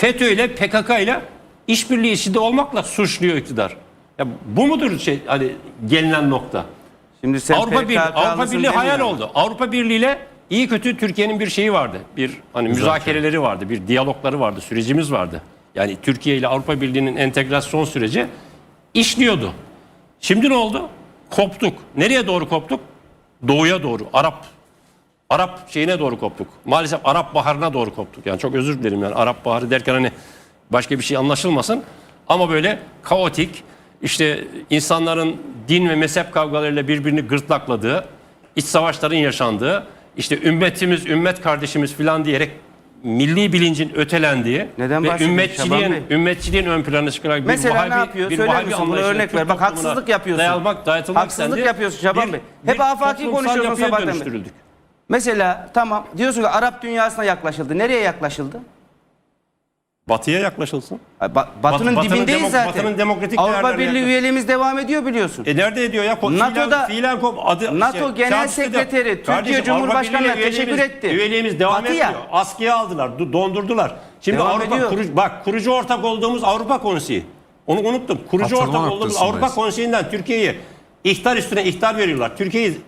FETÖ ile PKK ile işbirliği içinde olmakla suçluyor iktidar. Ya bu mudur şey hani gelinen nokta? Şimdi sen Avrupa Birliği Avrupa Birliği hayal oldu. Avrupa Birliği ile iyi kötü Türkiye'nin bir şeyi vardı. Bir hani müzakereleri vardı, bir diyalogları vardı, sürecimiz vardı. Yani Türkiye ile Avrupa Birliği'nin entegrasyon süreci işliyordu. Şimdi ne oldu? Koptuk. Nereye doğru koptuk? Doğuya doğru. Arap Arap şeyine doğru koptuk. Maalesef Arap Baharı'na doğru koptuk. Yani çok özür dilerim yani Arap Baharı derken hani başka bir şey anlaşılmasın. Ama böyle kaotik işte insanların din ve mezhep kavgalarıyla birbirini gırtlakladığı, iç savaşların yaşandığı, işte ümmetimiz, ümmet kardeşimiz falan diyerek milli bilincin ötelendiği Neden ve ümmetçiliğin, ümmetçiliğin ön plana çıkarak Mesela ne yapıyor? Söyler Vahabi misin bunu örnek ver. Bak haksızlık yapıyorsun. Dayalmak, dayatılmak Haksızlık istendi. yapıyorsun Şaban Bir- Bey. Hep bir afaki konuşuyorsun sabahtan beri. Mesela tamam diyorsun ki Arap dünyasına yaklaşıldı. Nereye yaklaşıldı? Batıya yaklaşılsın. Ba- Batı'nın Batı- dibindeyiz Batının demo- zaten. Batı'nın demokratik Avrupa Birliği yakın. üyeliğimiz devam ediyor biliyorsun. E nerede ediyor ya? Ko- NATO'da- fiilen, fiilen kop adı NATO şey, Genel. Sekreteri, Türkiye Kardeşim, Cumhurbaşkanı'na teşekkür etti. Üyeliğimiz devam Batı ya. etmiyor. Askıya aldılar, du- dondurdular. Şimdi Devam Avrupa ediyor. kurucu, bak kurucu ortak olduğumuz Avrupa Konseyi. Onu unuttum. Kurucu Hatırlama ortak olduğumuz. Avrupa Konseyi'nden Türkiye'yi ihtar üstüne ihtar veriyorlar. Türkiye'yi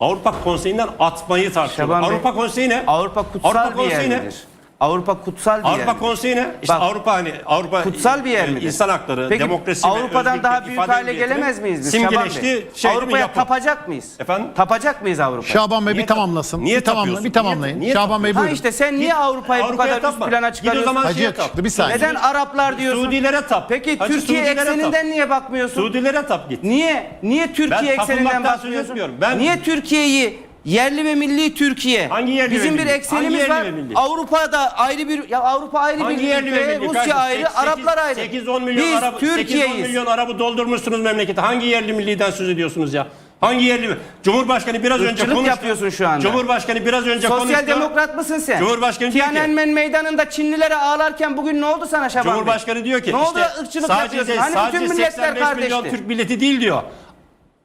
Avrupa Konseyi'nden atmayı tartışıyorlar. Şaban Bey, Avrupa Konseyi ne? Avrupa kutsal Avrupa bir Konseyi ne? yer midir? Avrupa kutsal bir yer. Avrupa midir? Konseyi ne? İşte Bak, Avrupa hani Avrupa Kutsal bir yer e, midir? İnsan hakları, Peki, demokrasi Avrupa'dan daha büyük hale gelemez miyiz biz? Şaban Simgeleşti. Bey? Şey mi, Avrupa'ya tapacak mıyız? Efendim? Tapacak mıyız Avrupa'ya? Şaban Bey Niye bir tamamlasın. niye bir tamamla, tapıyorsun? bir tamamlayın. Niye- niye Şaban Bey Ha buyurun. işte sen niye Avrupa'yı bu Avrupa'ya kadar üst tapma. plana Git o çıkarıyorsun? zaman Hacıya şeye tap. bir saniye. Neden Araplar diyorsun? Suudilere tap. Peki Hacı Türkiye ekseninden niye bakmıyorsun? Suudilere tap git. Niye? Niye Türkiye ekseninden bakmıyorsun? Ben- Niye Türkiye'yi yerli ve milli Türkiye? Hangi yerli Bizim ve bir milli? eksenimiz Hangi var. yerli ve milli? Avrupa'da ayrı bir ya Avrupa ayrı Hangi bir yerli ve ülke, milli? Rusya ayrı, Araplar ayrı. 8-10 milyon Biz Arap, 8-10 Türkiye'yiz. milyon Arabı doldurmuşsunuz memlekete. Hangi yerli milliden söz ediyorsunuz ya? Hangi yerli? Cumhurbaşkanı biraz önce Irkçılık konuştu. yapıyorsun şu anda. Cumhurbaşkanı biraz önce Sosyal konuştu. demokrat mısın sen? Cumhurbaşkanı diyor ki- Tiananmen meydanında Çinlilere ağlarken bugün ne oldu sana Şaban Bey? Cumhurbaşkanı diyor ki ne oldu işte ırkçılık sadece, yapıyorsun? Hani sadece bütün milletler 85 milyon kardeşti? Türk milleti değil diyor.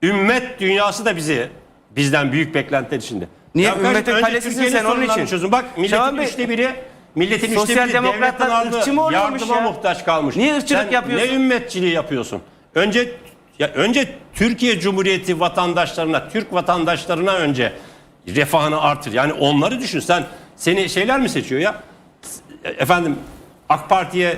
Ümmet dünyası da bizi bizden büyük beklentiler içinde. Niye? Ümmetin önce kalesisin Türkiye'nin sen, onun sorunlarını için. Çözün. Bak milletin Şaban Bey, üçte biri Milletin üçte Sosyal biri demokratlar devletten ırkçı mı oluyormuş yardıma ya? muhtaç kalmış. Niye ırkçılık Sen yapıyorsun? Ne ümmetçiliği yapıyorsun? Önce ya önce Türkiye Cumhuriyeti vatandaşlarına, Türk vatandaşlarına önce refahını artır. Yani onları düşün. Sen seni şeyler mi seçiyor ya? Efendim AK Parti'ye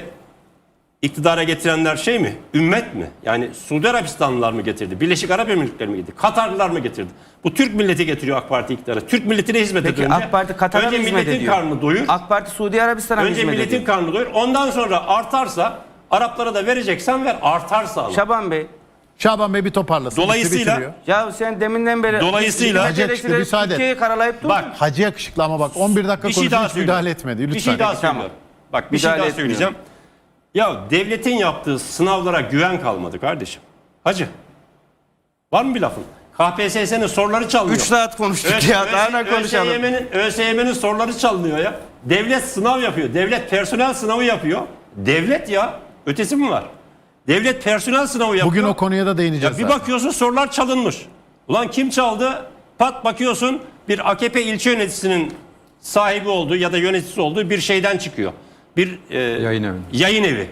iktidara getirenler şey mi? Ümmet mi? Yani Suudi Arabistanlılar mı getirdi? Birleşik Arap Emirlikleri mi getirdi? Katarlılar mı getirdi? Bu Türk milleti getiriyor AK Parti iktidara. Türk milletine hizmet Peki ediyor. AK Parti Katar'a Önce milletin ediyor? karnını doyur. AK Parti Suudi Arabistan'a Önce hizmet milletin ediyor? karnını doyur. Ondan sonra artarsa Araplara da vereceksen ver. Artarsa al. Şaban Bey, Şaban Bey bir toparlasın. Dolayısıyla- ya sen deminden beri Dolayısıyla- Hacı yakışıklı, eleştirileri müsaade. Türkiye'yi karalayıp durdun. Bak Hacı yakışıklı ama bak 11 dakika bir şey daha hiç müdahale etmedi. Bir Lütfen. şey daha Tamam. söylüyorum. Bak bir Müdahale şey daha etmiyorum. söyleyeceğim. Ya devletin yaptığı sınavlara güven kalmadı kardeşim. Hacı. Var mı bir lafın? KPSS'nin soruları çalınıyor. 3 saat konuştuk ya. Daha ne konuşalım? ÖSYM'nin ÖSYM'nin soruları çalınıyor ya. Devlet sınav yapıyor. Devlet personel sınavı yapıyor. Devlet ya. Ötesi mi var? Devlet personel sınavı yapıyor. Bugün o konuya da Ya değineceğiz. bir zaten. bakıyorsun sorular çalınmış. Ulan kim çaldı? Pat bakıyorsun bir AKP ilçe yöneticisinin sahibi olduğu ya da yöneticisi olduğu bir şeyden çıkıyor. Bir e, Yayın evi. Yayın evi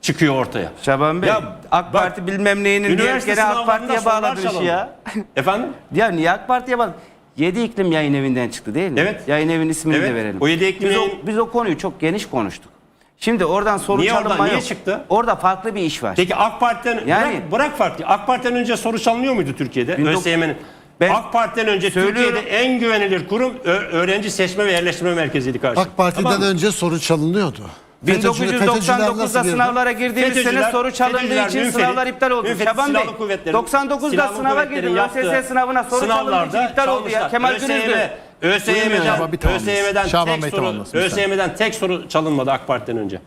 çıkıyor ortaya. Şaban Bey, Ya AK bak, Parti bilmem neyinin diye gene AK Parti'ye bağladın işi ya. Efendim? Ya niye AK Parti'ye bağladın? 7 iklim yayın evinden çıktı değil mi? Evet. Yayın evinin ismini Evet. de verelim. O yedi iklim biz, o, biz o konuyu çok geniş konuştuk. Şimdi oradan soru Niye oradan, çalınma niye yok. çıktı? Orada farklı bir iş var. Peki AK Parti'den Yani- bırak, bırak farklı. AK Parti'den önce soru çalınıyor muydu Türkiye'de? ÖSYM'nin. Ben AK Parti'den önce söylüyorum. Türkiye'de en güvenilir kurum öğrenci seçme ve yerleştirme merkeziydi karşı. AK Parti'den Tamam önce soru çalınıyordu. FETÖ'cüler- FETÖ'cüler 1999'da nasıl girdi? sınavlara girdiğimiz sene FETÖ'cüler- soru çalındığı için münferit- sınavlar iptal oldu. münferit Şaban Bey silahlı kuvvetlerin- 99'da silahlı sınava girdim. ÖSS sınavına soru çalındığı için iptal oldu ya. Kemal Gönüldü. ÖSYM'den. ÖSYM'den tek soru. ÖSYM'den tek soru çalınmadı AK Parti'den önce.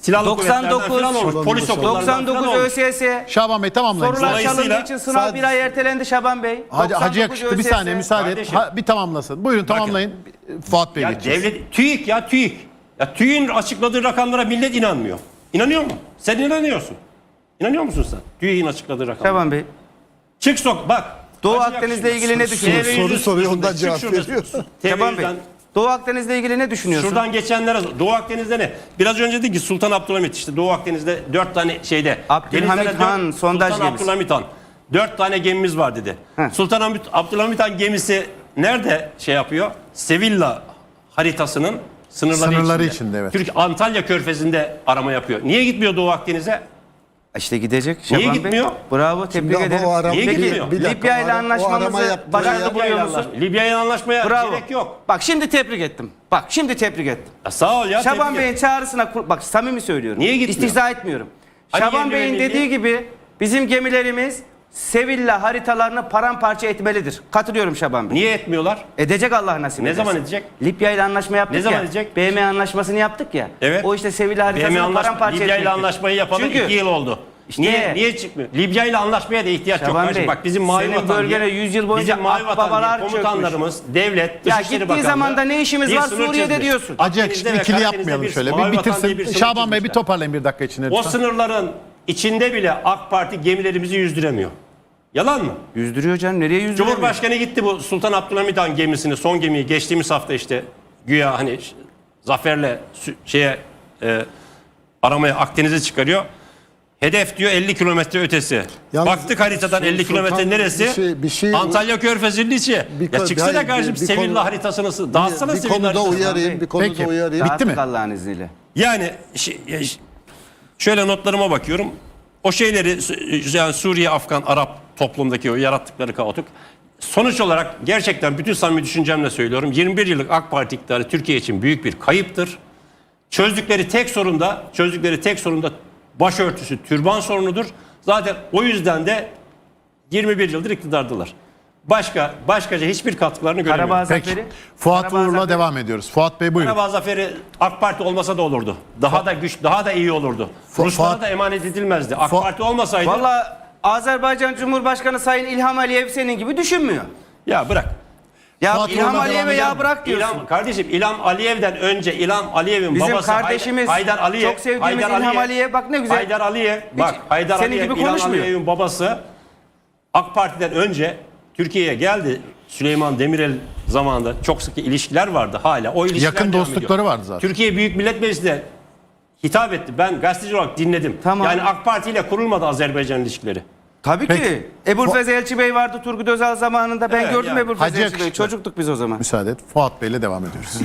Silahlı 99, kuvvetlerden falan olmuş, polis okullarından falan 99 olmuş. ÖSS Şaban Bey tamamlayın. sorular Dolayısıyla- çalındığı için sınav bir ay ertelendi Şaban Bey. Hacı, 99 hacı yakışıklı bir ÖSS. saniye müsaade et. Kardeşim. Ha, bir tamamlasın. Buyurun tamamlayın. Fuat Bey Ya geçeceğiz. devlet TÜİK ya TÜİK. Ya TÜİK'in açıkladığı rakamlara millet inanmıyor. İnanıyor mu? Sen inanıyorsun. İnanıyor musun sen? TÜİK'in açıkladığı rakamlara. Şaban Bey. Çık sok bak. Doğu Akdeniz'le yakışıklı. ilgili ne düşünüyorsun? Soru soruyor, ondan Çık cevap şurada. veriyorsun. Şaban Bey. Doğu Akdeniz'le ilgili ne düşünüyorsun? Şuradan geçenlere Doğu Akdeniz'de ne? Biraz önce dedik ki Sultan Abdülhamit işte Doğu Akdeniz'de dört tane şeyde. Abdülhamit denizlere Han, dört- sondaj Sultan gemisi. Abdülhamit Han. Dört tane gemimiz var dedi. Heh. Sultan Abdül- Abdülhamit Han gemisi nerede şey yapıyor? Sevilla haritasının sınırları, Sınırları içinde. içinde, evet. Türk Antalya Körfezi'nde arama yapıyor. Niye gitmiyor Doğu Akdeniz'e? İşte gidecek Niye Şaban gitmiyor? Bey. Bravo tebrik ama ederim. o arama- Niye Peki gitmiyor? Bir dakika, Libya o ile ara- o arama anlaşmamızı yaptığı başarılı yer- buluyor Libya ile musun? anlaş- Libya ile anlaşmaya Bravo. gerek yok. Bak şimdi tebrik ettim. Bak şimdi tebrik ettim. Ya sağ ol ya. Şaban tebrik Bey'in çağrısına kur- bak samimi söylüyorum. Niye gitmiyor? İstihza etmiyorum. Hani Şaban yerli ve Bey'in milli? dediği gibi bizim gemilerimiz Sevilla haritalarını paramparça etmelidir. Katılıyorum Şaban Bey. Niye etmiyorlar? Edecek Allah nasip Ne ederse. zaman edecek? Libya ile anlaşma yaptık Ne zaman ya. edecek? BM anlaşmasını yaptık ya. Evet. O işte Sevilla BM haritasını anlaşma, paramparça Libya ile etmektir. anlaşmayı yapalı Çünkü- iki yıl oldu. İşte- niye niye çıkmıyor? Libya ile anlaşmaya da ihtiyaç yok. Şaban kardeşim. Bey, Bak bizim mavi senin vatan bölgene diye- 100 yıl boyunca bizim mavi vatan akbabalar diye çökmüş. komutanlarımız, devlet, Ya Dışişleri gittiği Bakanlığı zamanda ne işimiz bir var sınır Suriye'de çizdi. diyorsun. Acı Akdeniz'de ekşili ve ikili Karadeniz'de yapmayalım bir şöyle. mavi Bir vatan diye bir bitirsin. sınır Şaban Bey bir çizmişler. toparlayın bir dakika içinde. O lütfen. sınırların içinde bile AK Parti gemilerimizi yüzdüremiyor. Yalan mı? Yüzdürüyor canım. Nereye yüzdürüyor? Cumhurbaşkanı gitti bu Sultan Abdülhamit Han gemisini, son gemiyi geçtiğimiz hafta işte güya hani zaferle şeye e, aramaya Akdeniz'e çıkarıyor. Hedef diyor 50 kilometre ötesi. Yalnız Baktık haritadan Sul- 50 kilometre neresi? bir şey- bir şey- Antalya Körfezi'nin içi. Bir ya çıksana hayır, kardeşim bir- bir Sevilla konu- haritasını sı- dağıtsana bir Sevilla konuda haritasını. uyarayım, bir konuda Peki. uyarayım. Bitti mi? Allah'ın izniyle. Yani şi- ya şöyle notlarıma bakıyorum. O şeyleri yani Suriye, Afgan, Arap toplumdaki o yarattıkları kaotik. Sonuç olarak gerçekten bütün samimi düşüncemle söylüyorum. 21 yıllık AK Parti iktidarı Türkiye için büyük bir kayıptır. Çözdükleri tek sorun da çözdükleri tek sorun da başörtüsü, türban sorunudur. Zaten o yüzden de 21 yıldır iktidardılar. Başka başkaca hiçbir katkılarını göremiyorum. Karabağ Peki. zaferi. Fuat Karabağ Uğur'la zaferi. devam ediyoruz. Fuat Bey buyurun. Karabağ zaferi AK Parti olmasa da olurdu. Daha da güç, daha da iyi olurdu. Fu- Ruslara Fuat- da emanet edilmezdi. AK Fu- Parti olmasaydı Valla Azerbaycan Cumhurbaşkanı Sayın İlham Aliyev senin gibi düşünmüyor. ya bırak. Ya Fuat İlham Uğur'la Aliyev'e devam ya bırak diyorsun. İlham, kardeşim İlham Aliyev'den önce İlham Aliyev'in Bizim babası kardeşimiz, Haydar Aliyev. çok sevdiğimiz İlham Aliyev, bak ne güzel. Haydar Aliyev, bak Haydar senin Aliyev, gibi İlham konuşmuyor. Aliyev'in babası AK Parti'den önce Türkiye'ye geldi. Süleyman Demirel zamanında çok sıkı ilişkiler vardı hala. O ilişkiler Yakın devam dostlukları ediyor. vardı zaten. Türkiye Büyük Millet Meclisi'ne hitap etti. Ben gazeteci olarak dinledim. Tamam. Yani AK Parti ile kurulmadı Azerbaycan ilişkileri. Tabii Peki. ki. Ebul Fez Elçi Bey vardı Turgut Özal zamanında. Ben Evet, gördüm yani. Ebul Fez Hacı Elçi Bey'i. yakışıklı. Çocuktuk biz o zaman. Müsaade et. Fuat Bey'le devam ediyoruz.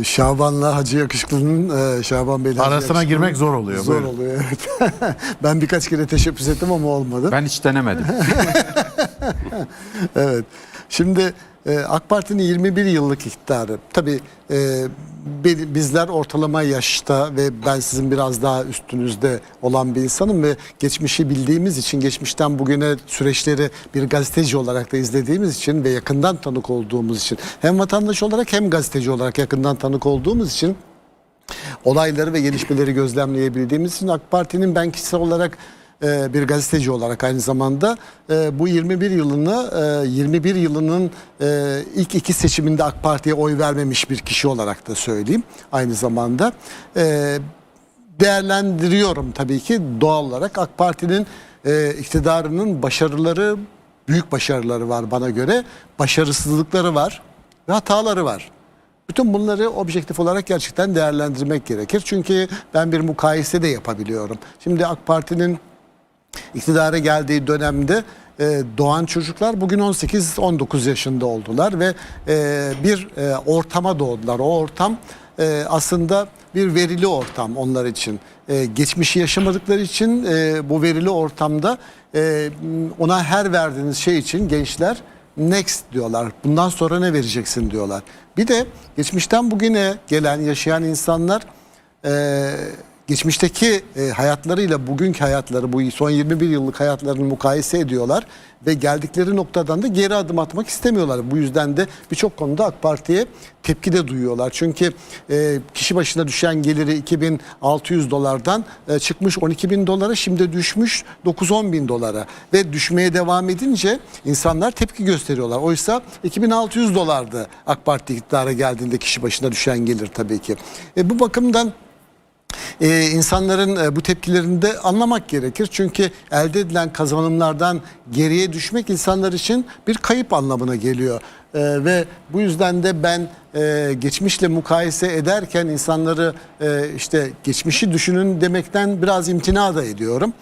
Ee, Şaban'la Hacı Yakışıklı'nın e, Şaban Bey'le Arasına girmek zor oluyor, Zor buyurun. oluyor evet. ben birkaç kere teşebbüs ettim ama olmadı. Ben hiç denemedim. Evet. Şimdi e, AK Parti'nin 21 yıllık iktidarı. Tabii e, bi- bizler ortalama yaşta ve ben sizin biraz daha üstünüzde olan bir insanım ve geçmişi bildiğimiz için geçmişten bugüne süreçleri bir gazeteci olarak da izlediğimiz için ve yakından tanık olduğumuz için hem vatandaş olarak hem gazeteci olarak yakından tanık olduğumuz için olayları ve gelişmeleri gözlemleyebildiğimiz için AK Parti'nin ben kişisel olarak e, bir gazeteci olarak aynı zamanda e, bu 21 yılını e, 21 yılının e, ilk iki seçiminde AK Parti'ye oy vermemiş bir kişi olarak da söyleyeyim aynı zamanda. Değerlendiriyorum tabii ki doğal olarak AK Parti'nin iktidarının başarıları büyük başarıları var bana göre başarısızlıkları var ve hataları var. Bütün bunları objektif olarak gerçekten değerlendirmek gerekir. Çünkü ben bir mukayese de yapabiliyorum. Şimdi AK Parti'nin iktidara geldiği dönemde e, doğan çocuklar bugün 18-19 yaşında oldular ve e, bir e, ortama doğdular. O ortam aslında bir verili ortam onlar için. Geçmişi yaşamadıkları için bu verili ortamda ona her verdiğiniz şey için gençler next diyorlar. Bundan sonra ne vereceksin diyorlar. Bir de geçmişten bugüne gelen yaşayan insanlar e, geçmişteki e, hayatlarıyla bugünkü hayatları bu son 21 yıllık hayatlarını mukayese ediyorlar ve geldikleri noktadan da geri adım atmak istemiyorlar. Bu yüzden de birçok konuda AK Parti'ye tepki de duyuyorlar. Çünkü e, kişi başına düşen geliri 2600 dolardan e, çıkmış 12 bin dolara şimdi düşmüş 9-10 bin dolara ve düşmeye devam edince insanlar tepki gösteriyorlar. Oysa 2600 dolardı AK Parti iktidara geldiğinde kişi başına düşen gelir tabii ki. E, bu bakımdan e, insanların e, bu tepkilerini de anlamak gerekir. Çünkü elde edilen kazanımlardan geriye düşmek insanlar için bir kayıp anlamına geliyor. E, ve bu yüzden de ben e, geçmişle mukayese ederken insanları e, işte geçmişi düşünün demekten biraz imtina da ediyorum.